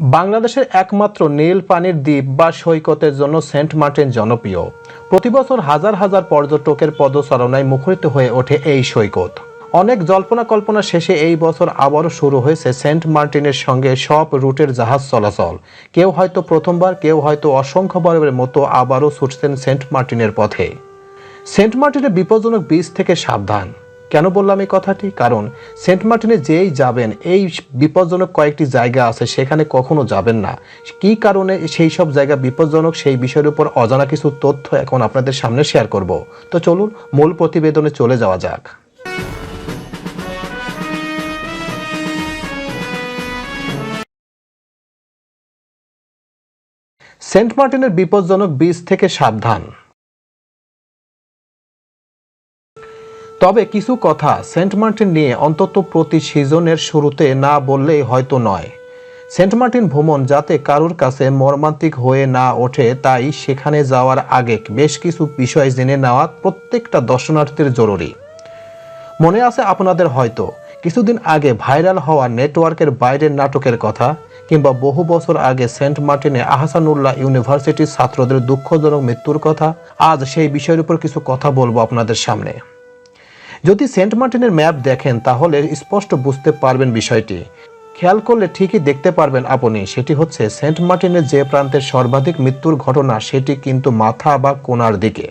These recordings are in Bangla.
বাংলাদেশের একমাত্র নীল পানির দ্বীপ বা সৈকতের জন্য সেন্ট মার্টিন জনপ্রিয়। প্রতিবছর হাজার হাজার পর্যটকের পদচারণায় মুখরিত হয়ে ওঠে এই সৈকত। অনেক জল্পনা কল্পনা শেষে এই বছর আবারও শুরু হয়েছে সেন্ট মার্টিনের সঙ্গে সব রুটের জাহাজ চলাচল। কেউ হয়তো প্রথমবার, কেউ হয়তো অসংখ্যবারের মতো আবারও ছুটছেন সেন্ট মার্টিনের পথে। সেন্ট মার্টিনের বিপজ্জনক বীজ থেকে সাবধান। কেন বললাম এই কথাটি? কারণ সেন্ট মার্টিনে যেই যাবেন, এই বিপজ্জনক কয়েকটি জায়গা আছে, সেখানে কখনো যাবেন না। কি কারণে সেই সব জায়গা বিপজ্জনক, সেই বিষয়ের উপর অজানা কিছু তথ্য এখন আপনাদের সামনে শেয়ার করব। তো চলুন, মূল প্রতিবেদনে চলে যাওয়া যাক। সেন্ট মার্টিনের বিপজ্জনক বীজ থেকে সাবধান। তবে কিছু কথা সেন্ট মার্টিন নিয়ে অন্তত প্রতি সিজনের শুরুতে না বললেই হয়তো নয়। সেন্ট মার্টিন ভ্রমণ যাতে কারোর কাছে মর্মান্তিক হয়ে না ওঠে, তাই সেখানে যাওয়ার আগে বেশ কিছু বিষয় জেনে নেওয়া প্রত্যেকটা দর্শনার্থীর জরুরি। মনে আছে আপনাদের হয়তো, কিছুদিন আগে ভাইরাল হওয়া নেটওয়ার্কের বাইরের নাটকের কথা, কিংবা বহু বছর আগে সেন্ট মার্টিনে আহসানুল্লাহ ইউনিভার্সিটির ছাত্রদের দুঃখজনক মৃত্যুর কথা, আজ সেই বিষয়ের উপর কিছু কথা বলব আপনাদের সামনে। যদি সেন্ট মার্টিনের ম্যাপ দেখেন, তাহলে স্পষ্ট বুঝতে পারবেন বিষয়টি। খেয়াল করলে ঠিকই দেখতে পারবেন আপনি, সেটি হচ্ছে সেন্ট মার্টিনের যে প্রান্তের সর্বাধিক মৃত্যুর ঘটনা, সেটি কিন্তু মাথা বা কোনার দিকে।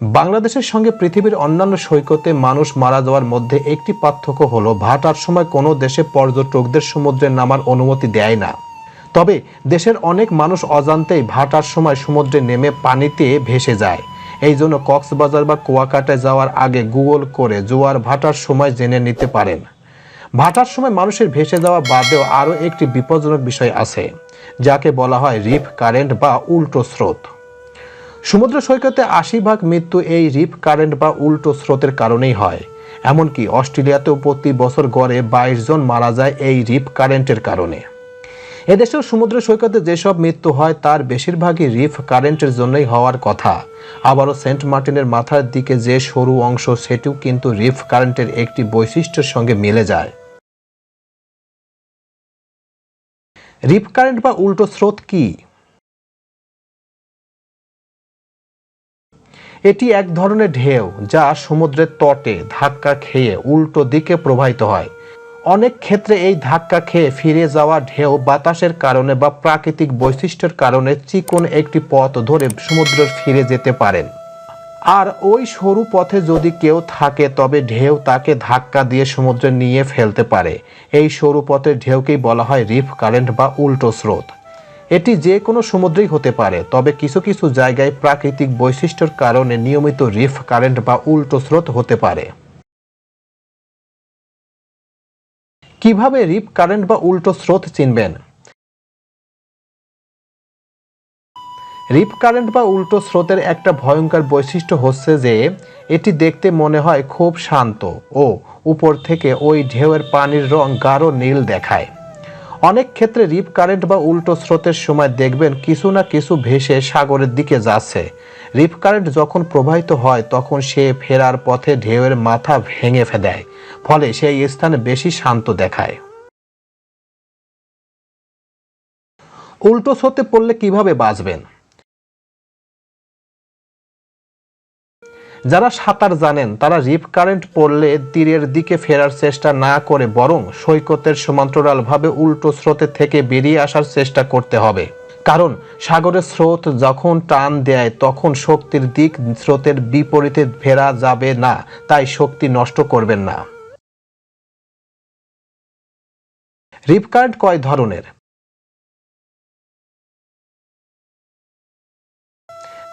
বাংলাদেশের সঙ্গে পৃথিবীর অন্যান্য সৈকতে মানুষ মারা যাওয়ার মধ্যে একটি পার্থক্য হলো ভাটার সময় কোনো দেশে পর্যটকদের সমুদ্রে নামার অনুমতি দেয় না। তবে দেশের অনেক মানুষ অজান্তেই ভাটার সময় সমুদ্রে নেমে পানিতে ভেসে যায়। এই জন্য কক্সবাজার বা কুয়াকাটায় যাওয়ার আগে গুগল করে জোয়ার ভাটার সময় জেনে নিতে পারেন। ভাটার সময় মানুষের ভেসে যাওয়া বাদেও আরও একটি বিপজ্জনক বিষয় আছে, যাকে বলা হয় রিফ কারেন্ট বা উল্টো স্রোত। সমুদ্র সৈকতে আশি ভাগ মৃত্যু এই রিফ কারেন্ট বা উল্টো স্রোতের কারণেই হয়। এমনকি অস্ট্রেলিয়াতেও প্রতি বছর গড়ে বাইশ জন মারা যায় এই রিফ কারেন্টের কারণে। এদেশেও সমুদ্র সৈকতে যেসব মৃত্যু হয়, তার বেশিরভাগই রিফ কারেন্টের জন্যই হওয়ার কথা। আবারও সেন্ট মার্টিনের মাথার দিকে যে সরু অংশ, সেটিও কিন্তু রিফ কারেন্টের একটি বৈশিষ্ট্যের সঙ্গে মিলে যায়। রিফ কারেন্ট বা উল্টো স্রোত কি? এটি এক ধরনের ঢেউ যা সমুদ্রের তটে ধাক্কা খেয়ে উল্টো দিকে প্রবাহিত হয়। অনেক ক্ষেত্রে এই ধাক্কা খেয়ে ফিরে যাওয়া ঢেউ বাতাসের কারণে বা প্রাকৃতিক বৈশিষ্ট্যের কারণে চিকন একটি পথ ধরে সমুদ্রে ফিরে যেতে পারেন। আর ওই সরু পথে যদি কেউ থাকে, তবে ঢেউ তাকে ধাক্কা দিয়ে সমুদ্রে নিয়ে ফেলতে পারে। এই সরু পথের ঢেউকেই বলা হয় রিফ কারেন্ট বা উল্টো স্রোত। এটি যে কোনো সমুদ্রেই হতে পারে, তবে কিছু কিছু জায়গায় প্রাকৃতিক বৈশিষ্ট্যের কারণে নিয়মিত রিফ কারেন্ট বা উল্টো স্রোত হতে পারে। কীভাবে রিপ কারেন্ট বা উল্টো স্রোত চিনবেন? রিপ কারেন্ট বা উল্টো স্রোতের একটা ভয়ঙ্কর বৈশিষ্ট্য হচ্ছে যে, এটি দেখতে মনে হয় খুব শান্ত ও উপর থেকে ওই ঢেউয়ের পানির রং গাঢ় নীল দেখায়। অনেক ক্ষেত্রে রিপ কারেন্ট বা উল্টো স্রোতের সময় দেখবেন কিছু না কিছু ভেসে সাগরের দিকে যাচ্ছে। রিপ কারেন্ট যখন প্রবাহিত হয়, তখন সে ফেরার পথে ঢেউয়ের মাথা ভেঙে দেয়। ফলে সেই স্থানে বেশি শান্ত দেখায়। উল্টো স্রোতে পড়লে কীভাবে বাঁচবেন? যারা সাঁতার জানেন, তারা রিপ কারেন্ট পড়লে তীরের দিকে ফেরার চেষ্টা না করে বরং সৈকতের সমান্তরালভাবে উল্টো স্রোতে থেকে বেরিয়ে আসার চেষ্টা করতে হবে। কারণ সাগরের স্রোত যখন টান দেয়, তখন শক্তির দিক স্রোতের বিপরীতে ফেরা যাবে না, তাই শক্তি নষ্ট করবেন না। রিপ কারেন্ট কয় ধরনের?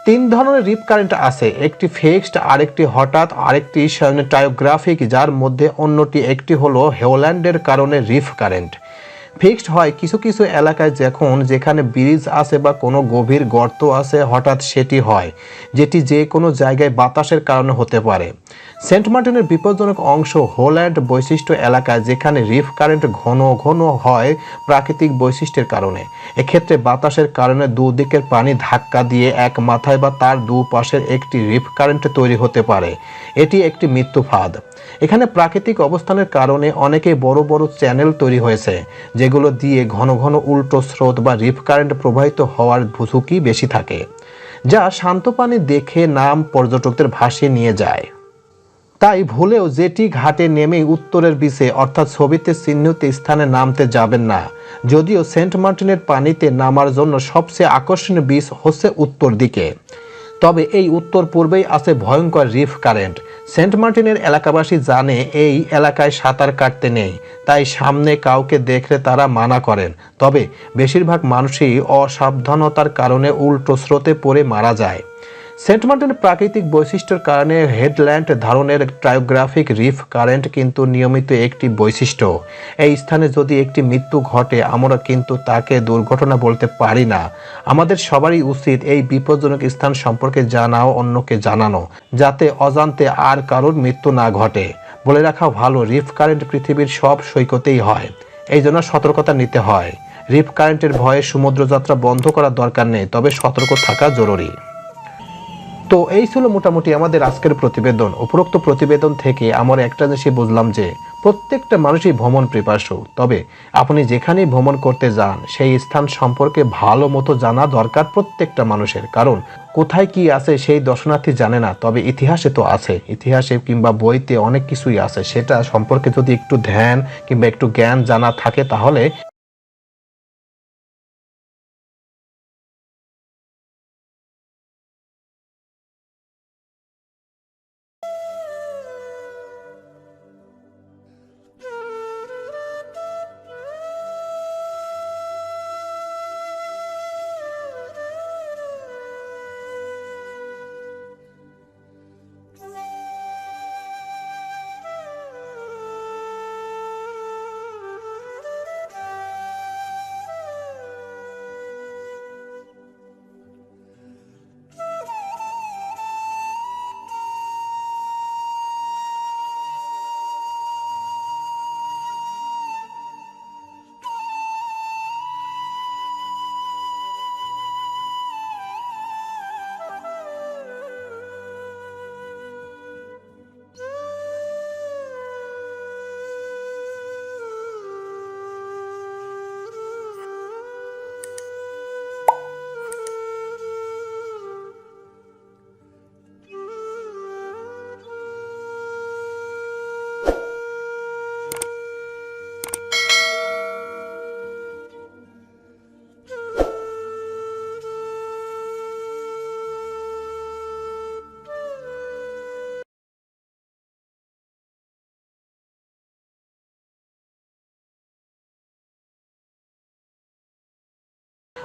তিন ধরনের রিপ কারেন্ট আছে, একটি ফিক্সড, আরেকটি হঠাৎ, আরেকটি টায়োগ্রাফিক যার মধ্যে অন্যটি একটি হলো হেওল্যান্ডের কারণে রিফ কারেন্ট। ফিক্সড হয় কিছু কিছু এলাকায় যখন যেখানে ব্রিজ আছে বা কোনো গভীর গর্ত আছে, হঠাৎ সেটি হয়, যেটি যে কোনো জায়গায় বাতাসের কারণে হতে পারে। সেন্ট মার্টিনের বিপজ্জনক অংশ হোল্যান্ড বৈশিষ্ট্য এলাকা যেখানে রিফ কারেন্ট ঘন ঘন হয় প্রাকৃতিক বৈশিষ্ট্যের কারণে। এক্ষেত্রে বাতাসের কারণে দুদিকের পানি ধাক্কা দিয়ে এক মাথায় বা তার দুপাশের একটি রিফ কারেন্ট তৈরি হতে পারে। এটি একটি মৃত্যু ফাঁদ। এখানে প্রাকৃতিক অবস্থানের কারণে অনেকে বড় বড় চ্যানেল তৈরি হয়েছে, যেগুলো দিয়ে ঘন ঘন উল্টো স্রোত বা রিফ কারেন্ট প্রবাহিত হওয়ার ঝুঁকি বেশি থাকে, যা শান্ত পানি দেখে নাম পর্যটকদের ভাসিয়ে নিয়ে যায়। তাই ভুলেও যেটি ঘাটে নেমেই উত্তরের বিচে অর্থাৎ ছবিতে চিহ্নিত স্থানে নামতে যাবেন না। যদিও সেন্ট মার্টিনের পানিতে নামার জন্য সবচেয়ে আকর্ষণীয় বীজ হচ্ছে উত্তর দিকে। তবে এই উত্তর পূর্বেই আছে ভয়ঙ্কর রিফ কারেন্ট। সেন্ট মার্টিনের এলাকাবাসী জানে এই এলাকায় সাঁতার কাটতে নেই, তাই সামনে কাউকে দেখলে তারা মানা করেন। তবে বেশিরভাগ মানুষই অসাবধানতার কারণে উল্টো স্রোতে পড়ে মারা যায়। সেন্ট মার্টিনের প্রাকৃতিক বৈশিষ্ট্যের কারণে হেডল্যান্ড ধরনের ট্রায়োগ্রাফিক রিফ কারেন্ট কিন্তু নিয়মিত একটি বৈশিষ্ট্য। এই স্থানে যদি একটি মৃত্যু ঘটে, আমরা কিন্তু তাকে দুর্ঘটনা বলতে পারি না। আমাদের সবারই উচিত এই বিপজ্জনক স্থান সম্পর্কে জানাও অন্যকে জানানো, যাতে অজান্তে আর কারোর মৃত্যু না ঘটে। বলে রাখা ভালো, রিফ কারেন্ট পৃথিবীর সব সৈকতেই হয়। এই জন্য সতর্কতা নিতে হয়। রিফ কারেন্টের ভয়ে সমুদ্রযাত্রা বন্ধ করার দরকার নেই, তবে সতর্ক থাকা জরুরি। তো এই ছিল মোটামুটি আমাদের আজকের প্রতিবেদন। উপরোক্ত প্রতিবেদন থেকে আমরা একটা জিনিসই বুঝলাম যে, প্রত্যেকটা মানুষই ভ্রমণ পিপাসু। তবে আপনি যেখানেই ভ্রমণ করতে যান, সেই স্থান সম্পর্কে ভালো মতো জানা দরকার প্রত্যেকটা মানুষের। কারণ, কোথায় কি আছে সেই দর্শনার্থী জানে না, তবে ইতিহাসে তো আছে। ইতিহাসে কিংবা বইতে অনেক কিছুই আছে। সেটা সম্পর্কে যদি একটু ধ্যান কিংবা একটু জ্ঞান জানা থাকে তাহলে